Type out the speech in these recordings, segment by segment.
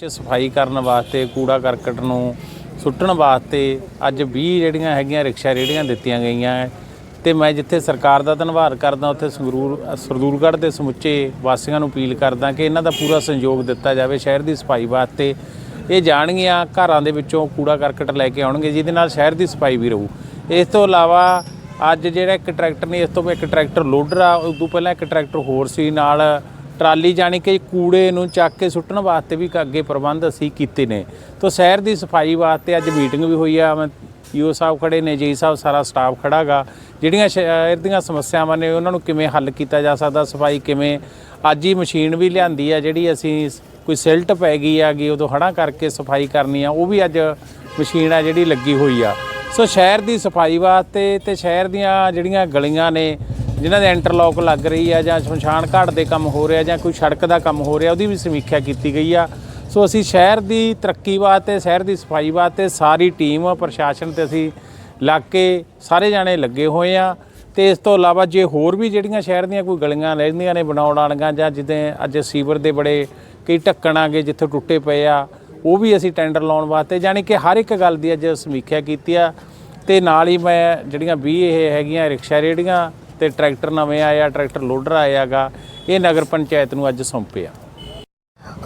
ਚ ਸਫ਼ਾਈ ਕਰਨ ਵਾਸਤੇ, ਕੂੜਾ ਕਰਕਟ ਨੂੰ ਸੁੱਟਣ ਵਾਸਤੇ ਅੱਜ 20 ਜਿਹੜੀਆਂ ਹੈਗੀਆਂ ਰਿਕਸ਼ਾ ਰੇੜੀਆਂ ਦਿੱਤੀਆਂ ਗਈਆਂ ਹੈ ਤੇ ਮੈਂ ਜਿੱਥੇ ਸਰਕਾਰ ਦਾ ਧੰਨਵਾਦ ਕਰਦਾ, ਉੱਥੇ ਸੰਗਰੂਰ ਸਰਦੂਲਗੜ੍ਹ ਦੇ ਸਮੁੱਚੇ ਵਾਸੀਆਂ ਨੂੰ ਅਪੀਲ ਕਰਦਾ ਕਿ ਇਹਨਾਂ ਦਾ ਪੂਰਾ ਸਹਿਯੋਗ ਦਿੱਤਾ ਜਾਵੇ ਸ਼ਹਿਰ ਦੀ ਸਫ਼ਾਈ ਵਾਸਤੇ। ਇਹ ਜਾਣਗੀਆਂ, ਘਰਾਂ ਦੇ ਵਿੱਚੋਂ ਕੂੜਾ ਕਰਕਟ ਲੈ ਕੇ ਆਉਣਗੇ, ਜਿਹਦੇ ਨਾਲ ਸ਼ਹਿਰ ਦੀ ਸਫ਼ਾਈ ਵੀ ਰਹੂ। ਇਸ ਤੋਂ ਇਲਾਵਾ ਅੱਜ ਜਿਹੜਾ ਇੱਕ ਟਰੈਕਟਰ ਨੇ, ਇਸ ਤੋਂ ਇੱਕ ਟਰੈਕਟਰ ਲੋਡਰ ਆ, ਉਸ ਤੋਂ ਪਹਿਲਾਂ ਇੱਕ ਟਰੈਕਟਰ ਹੋਰ ਸੀ, ਨਾਲ ਟਰਾਲੀ ਜਾਣੀ ਕਿ ਕੂੜੇ ਨੂੰ ਚੱਕ ਕੇ ਸੁੱਟਣ ਵਾਸਤੇ ਵੀ ਅੱਗੇ ਪ੍ਰਬੰਧ ਅਸੀਂ ਕੀਤੇ ਨੇ। ਤੋਂ ਸ਼ਹਿਰ ਦੀ ਸਫ਼ਾਈ ਵਾਸਤੇ ਅੱਜ ਮੀਟਿੰਗ ਵੀ ਹੋਈ ਆ। ਮੈਂ ਈਓ ਸਾਹਿਬ ਖੜੇ ਨੇ ਜੀ ਸਾਹਿਬ ਸਾਰਾ ਸਟਾਫ ਖੜਾਗਾ। ਜਿਹੜੀਆਂ ਸ਼ਹਿਰ ਦੀਆਂ ਸਮੱਸਿਆਵਾਂ ਨੇ, ਉਹਨਾਂ ਨੂੰ ਕਿਵੇਂ ਹੱਲ ਕੀਤਾ ਜਾ ਸਕਦਾ? ਸਫ਼ਾਈ ਕਿਵੇਂ? ਅੱਜ ਹੀ ਮਸ਼ੀਨ ਵੀ ਲਿਆਂਦੀ ਆ, ਜਿਹੜੀ ਅਸੀਂ ਕੋਈ ਸਿਲਟ ਪੈ ਗਈ ਆਗੀ ਉਦੋਂ ਹੜਾ ਕਰਕੇ ਸਫ਼ਾਈ ਕਰਨੀ ਆ, ਉਹ ਵੀ ਅੱਜ ਮਸ਼ੀਨ ਆ ਜਿਹੜੀ ਲੱਗੀ ਹੋਈ ਆ। ਸੋ ਸ਼ਹਿਰ ਦੀ ਸਫ਼ਾਈ ਵਾਸਤੇ ਤੇ ਸ਼ਹਿਰ ਦੀਆਂ ਜਿਹੜੀਆਂ ਗਲੀਆਂ ਨੇ ਜਿਨ੍ਹਾਂ ਦੇ ਇੰਟਰਲੌਕ ਲੱਗ ਰਹੀ ਆ ਜਾਂ ਸ਼ਮਸ਼ਾਨ ਘਾਟ ਦੇ ਕੰਮ ਹੋ ਰਿਹਾ ਜਾਂ ਕੋਈ ਸੜਕ ਦਾ ਕੰਮ ਹੋ ਰਿਹਾ, ਉਹਦੀ ਵੀ ਸਮੀਖਿਆ ਕੀਤੀ ਗਈ ਆ। ਸੋ ਅਸੀਂ ਸ਼ਹਿਰ ਦੀ ਤਰੱਕੀ ਵਾਸਤੇ, ਸ਼ਹਿਰ ਦੀ ਸਫ਼ਾਈ ਵਾਸਤੇ ਸਾਰੀ ਟੀਮ ਪ੍ਰਸ਼ਾਸਨ ਤੇ ਅਸੀਂ ਲੱਗ ਕੇ ਸਾਰੇ ਜਾਣੇ ਲੱਗੇ ਹੋਏ ਆ। ਤੇ ਇਸ ਤੋਂ ਇਲਾਵਾ ਜੇ ਹੋਰ ਵੀ ਜਿਹੜੀਆਂ ਸ਼ਹਿਰ ਦੀਆਂ ਕੋਈ ਗਲੀਆਂ ਰਹਿੰਦੀਆਂ ਨੇ, ਬਣਾਉਣ ਵਾਲੀਆਂ ਜਾਂ ਜਿੱਦਾਂ ਅੱਜ ਸੀਵਰ ਦੇ ਬੜੇ ਕਈ ਢੱਕਣ ਆ ਗਏ ਜਿੱਥੇ ਟੁੱਟੇ ਪਏ ਆ, ਉਹ ਵੀ ਅਸੀਂ ਟੈਂਡਰ ਲਾਉਣ ਵਾਸਤੇ ਜਾਣੀ ਕਿ ਹਰ ਇੱਕ ਗੱਲ ਦੀ ਅੱਜ ਸਮੀਖਿਆ ਕੀਤੀ ਆ। ਤੇ ਨਾਲ ਹੀ ਮੈਂ ਜਿਹੜੀਆਂ 20 ਇਹ ਹੈਗੀਆਂ ਰਿਕਸ਼ਾ ਰੇੜੀਆਂ ਤੇ ਟਰੈਕਟਰ ਨਵੇਂ ਆਏ ਆ ਟਰੈਕਟਰ ਲੋਡਰ ਆਇਆਗਾ, ਇਹ ਨਗਰ ਪੰਚਾਇਤ ਨੂੰ ਅੱਜ ਸੌਂਪੇ ਆ।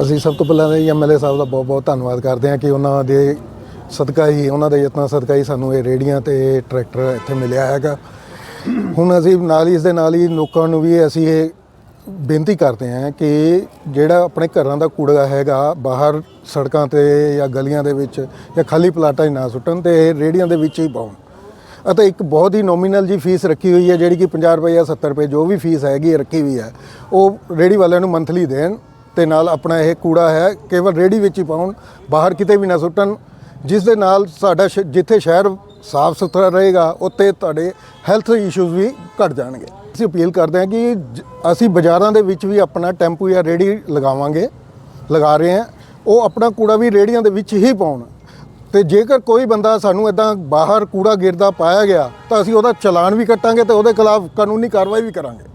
ਅਸੀਂ ਸਭ ਤੋਂ ਪਹਿਲਾਂ ਤਾਂ ਐਮਐਲਏ ਸਾਹਿਬ ਦਾ ਬਹੁਤ ਬਹੁਤ ਧੰਨਵਾਦ ਕਰਦੇ ਹਾਂ ਕਿ ਉਹਨਾਂ ਦੇ ਸਦਕਾ ਹੀ, ਉਹਨਾਂ ਦੇ ਯਤਨਾਂ ਸਦਕਾ ਹੀ ਸਾਨੂੰ ਇਹ ਰੇੜੀਆਂ ਤੇ ਟਰੈਕਟਰ ਇੱਥੇ ਮਿਲਿਆ ਹੈਗਾ। ਹੁਣ ਅਸੀਂ ਨਾਲ ਹੀ, ਇਸ ਦੇ ਨਾਲ ਹੀ ਲੋਕਾਂ ਨੂੰ ਵੀ ਅਸੀਂ ਇਹ ਬੇਨਤੀ ਕਰਦੇ ਹਾਂ ਕਿ ਜਿਹੜਾ ਆਪਣੇ ਘਰਾਂ ਦਾ ਕੂੜਾ ਹੈਗਾ, ਬਾਹਰ ਸੜਕਾਂ ਤੇ ਜਾਂ ਗਲੀਆਂ ਦੇ ਵਿੱਚ ਜਾਂ ਖਾਲੀ ਪਲਾਟਾਂ 'ਚ ਨਾ ਸੁੱਟਣ ਤੇ ਇਹ ਰੇੜੀਆਂ ਦੇ ਵਿੱਚ ਹੀ ਪਾਉਣ। ਅਤੇ ਇੱਕ ਬਹੁਤ ਹੀ ਨੋਮੀਨਲ ਜੀ ਫੀਸ ਰੱਖੀ ਹੋਈ ਹੈ ਜਿਹੜੀ ਕਿ 50 ਰੁਪਏ ਜਾਂ 70 ਰੁਪਏ ਜੋ ਵੀ ਫੀਸ ਹੈਗੀ ਹੈ, ਰੱਖੀ ਹੋਈ ਹੈ। ਉਹ ਰੇੜੀ ਵਾਲਿਆਂ ਨੂੰ ਮੰਥਲੀ ਦੇਣ ਤੇ ਨਾਲ ਆਪਣਾ ਇਹ ਕੂੜਾ ਹੈ ਕੇਵਲ ਰੇੜੀ ਵਿੱਚ ਹੀ ਪਾਉਣ ਬਾਹਰ ਕਿਤੇ ਵੀ ਨਾ ਸੁੱਟਣ ਜਿਸ ਦੇ ਨਾਲ ਸਾਡਾ ਸ਼- ਜਿੱਥੇ ਸ਼ਹਿਰ ਸਾਫ਼ ਸੁਥਰਾ ਰਹੇਗਾ ਉੱਤੇ ਤੁਹਾਡੇ ਹੈਲਥ ਇਸ਼ੂਜ਼ ਵੀ ਘਟ ਜਾਣਗੇ। ਅਸੀਂ ਅਪੀਲ ਕਰਦੇ ਹਾਂ ਕਿ ਜ- ਅਸੀਂ ਬਾਜ਼ਾਰਾਂ ਦੇ ਵਿੱਚ ਵੀ ਆਪਣਾ ਟੈਂਪੂ ਜਾਂ ਰੇੜੀ ਲਗਾਵਾਂਗੇ ਲਗਾ ਰਹੇ ਹਾਂ। ਉਹ ਆਪਣਾ ਕੂੜਾ ਵੀ ਰੇੜੀਆਂ ਦੇ ਵਿੱਚ ਹੀ ਪਾਉਣ। ਤੇ ਜੇਕਰ ਕੋਈ ਬੰਦਾ ਸਾਨੂੰ ਇਦਾਂ ਬਾਹਰ ਕੂੜਾ ਗਿਰਦਾ ਪਾਇਆ ਗਿਆ, ਤਾਂ ਅਸੀਂ ਉਹਦਾ ਚਲਾਨ ਵੀ ਕੱਟਾਂਗੇ ਤੇ ਉਹਦੇ ਖਿਲਾਫ ਕਾਨੂੰਨੀ ਕਾਰਵਾਈ ਵੀ ਕਰਾਂਗੇ।